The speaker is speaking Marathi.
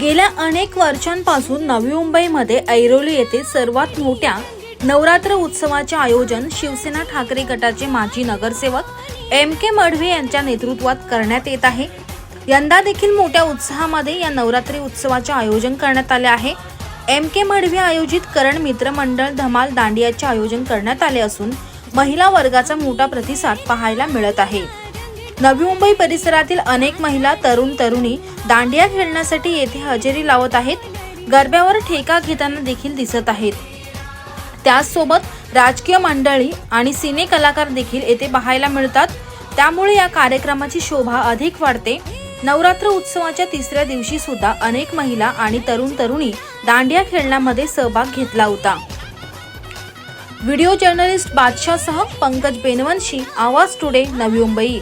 गेल्या अनेक वर्षांपासून नवी मुंबईमध्ये ऐरोली येथे सर्वात मोठ्या नवरात्र उत्सवाचे आयोजन शिवसेना ठाकरे गटाचे माजी नगरसेवक एम के मढवे यांच्या नेतृत्वात करण्यात येत आहे. यंदा देखील मोठ्या उत्साहामध्ये या नवरात्री उत्सवाचे आयोजन करण्यात आले आहे. एम के मढवे आयोजित करण मित्र मंडळ धमाल दांडियाचे आयोजन करण्यात आले असून महिला वर्गाचा मोठा प्रतिसाद पाहायला मिळत आहे. नवी मुंबई परिसरातील अनेक महिला तरुण तरुणी दांडिया खेळण्यासाठी येथे हजेरी लावत आहेत. गरब्यावर ठेका घेताना देखील दिसत आहेत. त्याचसोबत राजकीय मंडळी आणि सिने कलाकार देखील येथे पाहायला मिळतात. त्यामुळे या कार्यक्रमाची शोभा अधिक वाढते. नवरात्र उत्सवाच्या तिसऱ्या दिवशी सुद्धा अनेक महिला आणि तरुण तरुणी दांडिया खेळण्यामध्ये सहभाग घेतला होता. व्हिडिओ जर्नलिस्ट बादशाहसह पंकज बेनवंशी आवाज टुडे नवी मुंबई.